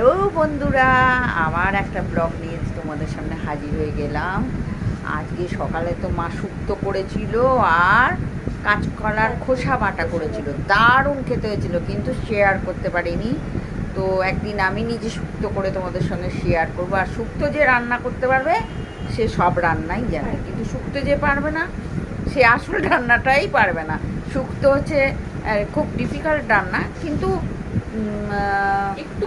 Hello বন্ধুরা আবার একটা ব্লগ নিয়ে তোমাদের সামনে হাজির হয়ে গেলাম। আজকে সকালে তো মা শুক্তো করেছিল আর কাঁচকলার খোসা বাটা করেছিল। দারুণ খেতে হয়েছিল, কিন্তু শেয়ার করতে পারিনি। তো একদিন আমি নিজে শুক্তো করে তোমাদের সঙ্গে শেয়ার করব। আর শুক্তো যে রান্না করতে পারবে, সে সব রান্নাই জানে। কিন্তু শুক্তো যে পারবে না, সে আসল রান্নাটাই পারবে না। শুক্তো হচ্ছে খুব ডিফিকাল্ট রান্না, কিন্তু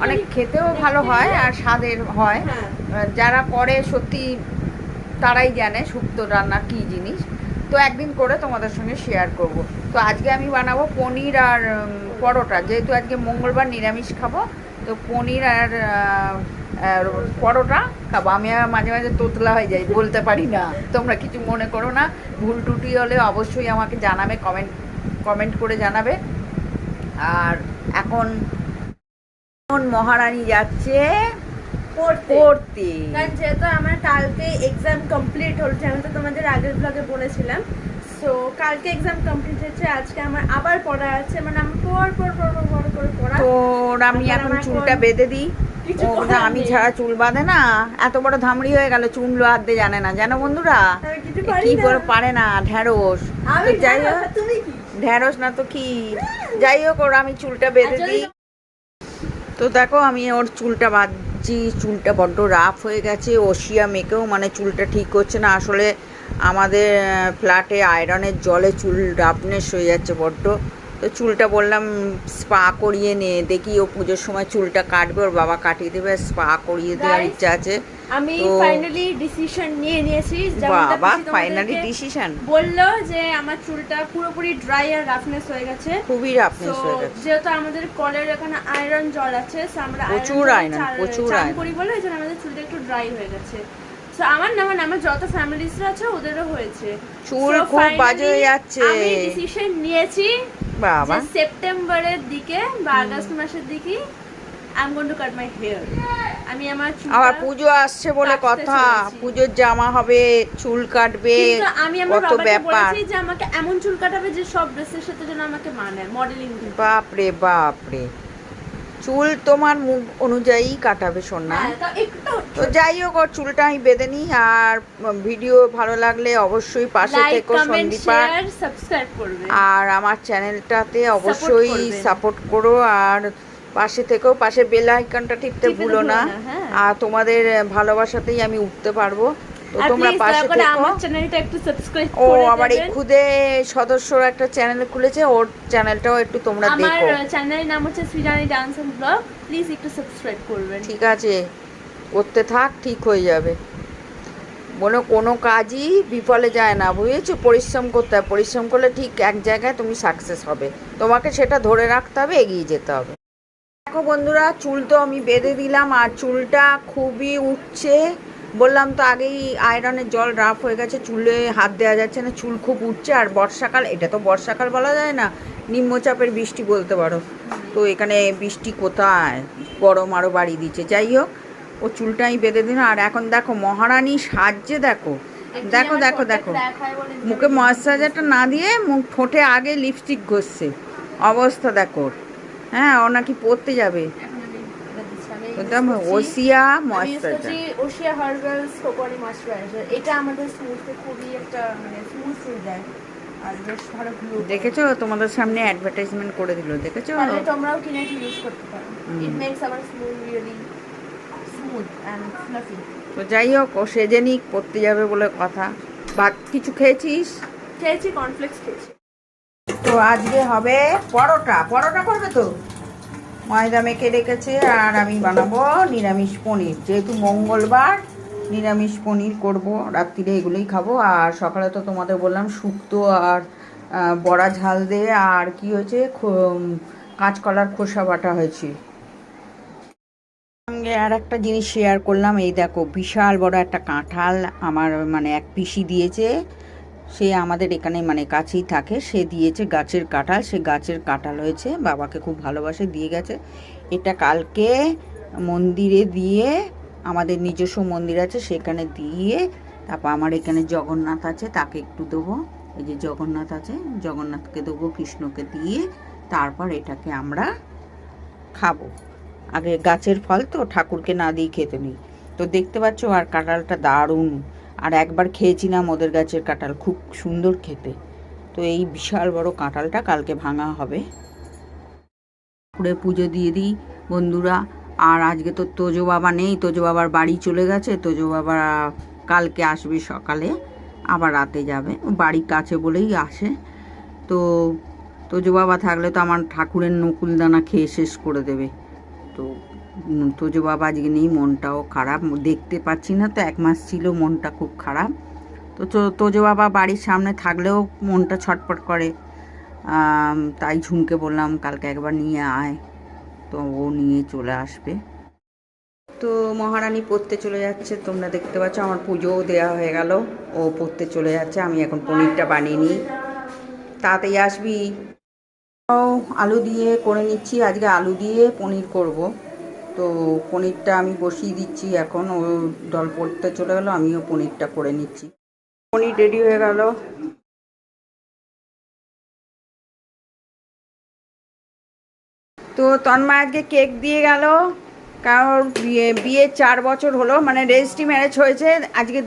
অনেক খেতেও ভালো হয় আর স্বাদের হয়। হ্যাঁ। যারা করে সত্যি তারাই জানে শুক্তো রান্না কী জিনিস। তো একদিন করে তোমাদের সঙ্গে শেয়ার করব। তো আজকে আমি বানাবো পনির আর পরোটা। যেহেতু আজকে মঙ্গলবার নিরামিষ খাব তো পনির আর পরোটা খাব। আমি মাঝে মাঝে তোতলা হয়ে যাই বলতে পারি না। তোমরা কিছু মনে করো না। ভুল টুটি হলে অবশ্যই আমাকে জানাবে কমেন্ট কমেন্ট করে জানাবে। আর এখন মহারানী যাচ্ছে পড়তে। কারণ যেহেতু আমার কালকে এক্সাম কমপ্লিট আমি তো তোমাদের আগের ব্লগে বলেছিলাম সো কালকে এক্সাম কমপ্লিট হয়েছে আজকে আমার আবার পড়া আছে মানে আমার পর পর পর পর পর পড়া। আমি এখন চুলটা বেঁধে দিই। আমি ছাড়া চুল বাঁধে না। এত বড় ধামড়ি হয়ে গেল চুল বাঁধতে জানে না। জানো বন্ধুরা? কি করে পারে না? ঢ্যাঁড়স। যাই হোক। ঢ্যাঁড়স না তো কি? যাই হোক ওর আমি চুলটা বেঁধে দিই। তো দেখো, আমি ওর চুলটা বাঁধছি, চুলটা বড্ড রাফ হয়ে গেছে ওশিয়া মেকেও মানে চুলটা ঠিক করছে না। আসলে আমাদের ফ্ল্যাটে আয়রনের জলে চুল রাফনেস হয়ে যাচ্ছে বড্ড। তো চুলটা বললাম স্পা করিয়ে নে দেখি ও পুজোর সময় চুলটা কাটবে ওর বাবা কাটিয়ে দেবে স্পা করিয়ে দেওয়ার ইচ্ছা আছে। আমি ফাইনালি ডিসিশন নিয়ে নিয়েছি বাবা ফাইনালি ডিসিশন বলল যে আমার চুলটা পুরোপুরি ড্রাই আর রাফনেস হয়ে গেছে। খুবই রাফনেস হয়ে গেছে। যেহেতু আমাদের কলের এখানে আয়রন জল আছে আমরা প্রচুর চান- প্রচুর iron। করি বলে ওই জন্য আমাদের চুলটা একটু ড্রাই হয়ে গেছে। তো আমার না মানে আমার যত ফ্যামিলিসরা আছে ওদেরও হয়েছে। চুল খুব বাজে হয়ে যাচ্ছে। আমি ডিসিশন নিয়েছি বাবা। সেপ্টেম্বরের দিকে বা আগস্ট মাসের দিকে I am going to cut my hair আমি আমার আবার পুজো আসছে বলে কথা। পুজোর জামা হবে চুল কাটবে আমি আমার বাবাকে বলেছি যে আমাকে এমন চুল কাটাবে যে সব ড্রেসের সাথে যেন আমাকে মানে মডেলিং বাপরে বাপরে। চুল তোমার মুখ অনুযায়ী কাটাবে সোনা। হ্যাঁ তো যাই হোক ওর চুলটা আমি বেঁধে নিই আর ভিডিও ভালো লাগলে অবশ্যই পাশে থেকো সন্দীপা। আর আমার চ্যানেলটাতে অবশ্যই সাপোর্ট করো আর পাশে থেকেও পাশে বেল আইকনটা টিপতে টিপতে ভুলো না। ভুলো না, হ্যাঁ। আর তোমাদের ভালোবাসাতেই আমি উঠতে পারব। তো তোমরা পাশে থেকো। আমার চ্যানেলটা একটু সাবস্ক্রাইব ও করে আবার এই খুদে সদস্যর একটা চ্যানেল খুলেছে ওর চ্যানেলটাও একটু তোমরা আমার চ্যানেলের নাম হচ্ছে ডান্স এন্ড ব্লগ প্লিজ একটু সাবস্ক্রাইব করবেন। ঠিক আছে করতে থাক ঠিক হয়ে যাবে। বলো কোনো কাজই বিফলে যায় না বুঝেছ? পরিশ্রম করতে হবে পরিশ্রম করলে ঠিক এক জায়গায় তুমি সাকসেস হবে। তোমাকে সেটা ধরে রাখতে হবে এগিয়ে যেতে হবে। দেখো বন্ধুরা চুল তো আমি বেঁধে দিলাম আর চুলটা খুবই উঠছে বললাম তো আগেই আয়রনের জল রাফ হয়ে গেছে চুলে হাত দেওয়া যাচ্ছে না চুল খুব উঠছে আর বর্ষাকাল এটা তো বর্ষাকাল বলা যায় না নিম্নচাপের বৃষ্টি বলতে পারো। তো এখানে বৃষ্টি কোথায়? গরম আরও বাড়ি দিচ্ছে যাই হোক ও চুলটা আমি বেঁধে দিলাম আর এখন দেখো মহারানী সাজছে দেখো দেখো দেখো দেখো মুখে ময়েশ্চারাইজারটা না দিয়ে মুখ ঠোঁটে আগে লিপস্টিক ঘষছে। অবস্থা দেখো। হ্যাঁ ও নাকি পড়তে যাবে। একদম Oshea moisturiser. Oshea Herbals moisturiser. এটা আমাদের খুবই একটা মানে স্মুথ দেখেছ? তোমাদের সামনে অ্যাডভার্টাইজমেন্ট করে দিল দেখেছ? তোমরাও কিনে ইউজ করতে পারো। It makes our smooth really smooth fluffy তো যাই হোক ও সেজে নিক পড়তে যাবে বলে কথা। ভাত কিছু খেয়েছিস? খেয়েছি কর্নফ্লেক্স খেয়েছি। তো আজকে হবে পরোটা। পরোটা করবে তো? ময়দা মেখে রেখেছে আর আমি বানাবো নিরামিষ পনির। যেহেতু মঙ্গলবার, নিরামিষ পনির করব, রাত্রিরে এগুলোই খাব। আর সকালে তো তোমাদের বললাম শুক্তো আর বড়া ঝাল দিয়ে। আর কি হয়েছে? কাঁচকলার খোসা বাটা হয়েছে। সঙ্গে আর একটা জিনিস শেয়ার করলাম। এই দেখো, বিশাল বড় একটা কাঁঠাল আমার মানে এক পিসি দিয়েছে। সে আমাদের এখানে মানে কাছেই থাকে। সে দিয়েছে গাছের কাঁঠাল। সে গাছের কাঁঠাল হয়েছে। বাবাকে খুব ভালোবাসে, দিয়ে গেছে। এটা কালকে মন্দিরে দিয়ে আমাদের নিজস্ব মন্দির আছে, সেখানে দিয়ে তারপর আমার এখানে জগন্নাথ আছে, তাকে একটু দেবো। এই যে জগন্নাথ আছে, জগন্নাথকে দেবো, কৃষ্ণকে দিয়ে তারপর এটাকে আমরা খাব। আগে গাছের ফল তো ঠাকুরকে না দিয়ে খেতে নেই। তো দেখতে পাচ্ছ আর কাঁঠালটা দারুণ। আর একবার খেয়েছিলাম ওদের গাছের কাঁঠাল, খুব সুন্দর খেতে। তো এই বিশাল বড় কাঁঠালটা কালকে ভাঙা হবে। ঠাকুরের পুজো দিয়ে দিই, বন্ধুরা। আর আজকে তো তোজো বাবা নেই, তোজো বাবার বাড়ি চলে গেছে। তোজো বাবা কালকে আসবে সকালে, আবার রাতে যাবে। বাড়ির কাছে বলেই আসে। তো তোজো বাবা থাকলে তো আমার ঠাকুরের নকুলদানা খেয়ে শেষ করে দেবে। তো তোজো বাবা আজকে নেই, মনটাও খারাপ। দেখতে পাচ্ছি না তো, এক মাস ছিল মনটা খুব খারাপ। তো তোজো বাবা বাড়ির সামনে থাকলেও মনটা ছটপট করে। তাই ঝুমকে বললাম, কালকে একবার নিয়ে আয়। তো ও নিয়ে চলে আসবে। তো মহারানী পড়তে চলে যাচ্ছে, তোমরা দেখতে পাচ্ছ, আমার পুজোও দেওয়া হয়ে গেল। ও পড়তে চলে যাচ্ছে, আমি এখন পনিরটা বানিয়ে নিই। তাড়াতাড়ি আসবি। আলু দিয়ে করে নিচ্ছি, আজকে আলু দিয়ে পনির করব। তো পনিরটা আমি বসিয়ে দিচ্ছি এখন ও ডল পড়তে চলে গেলো আমিও পনিরটা করে নিচ্ছি। পনির রেডি হয়ে গেল। তো তন্ময় আজকে কেক দিয়ে গেল কারণ বিয়ে বিয়ে চার বছর হলো মানে রেজিস্ট্রি ম্যারেজ হয়েছে আজকে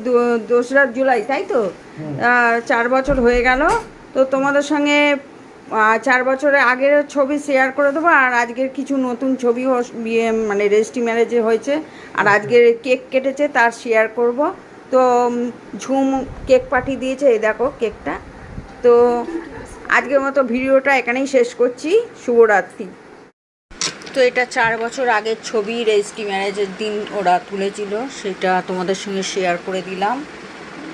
দোসরা জুলাই তাই তো? চার বছর হয়ে গেল তো তোমাদের সঙ্গে চার বছরের আগের ছবি শেয়ার করে দেবো আর আজকের কিছু নতুন ছবিও বিয়ে মানে রেজিস্ট্রি ম্যারেজে হয়েছে আর আজকের কেক কেটেছে তার শেয়ার করব। তো ঝুম কেক পাঠিয়ে দিয়েছে এই দেখো কেকটা তো আজকের মতো ভিডিওটা এখানেই শেষ করছি। শুভরাত্রি। তো এটা চার বছর আগের ছবি রেজিস্ট্রি ম্যারেজের দিন ওরা তুলেছিল সেটা তোমাদের সঙ্গে শেয়ার করে দিলাম।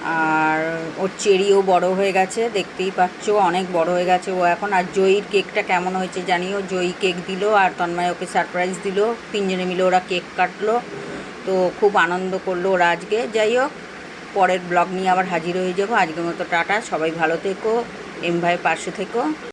আর ওর চেরিও বড় হয়ে গেছে, দেখতেই পাচ্ছ, অনেক বড় হয়ে গেছে ও এখন। আর জয়ীর কেকটা কেমন হয়েছে জানিও? জয়ী কেক দিল আর তন্ময় ওকে সারপ্রাইজ দিল। তিনজনে মিলে ওরা কেক কাটলো। তো খুব আনন্দ করল ওরা আজকে। যাই হোক, পরের ব্লগ নিয়ে আবার হাজির হয়ে যাব। আজকের মতো টাটা, সবাই ভালো থেকো, এম ভাই পাশে থেকো।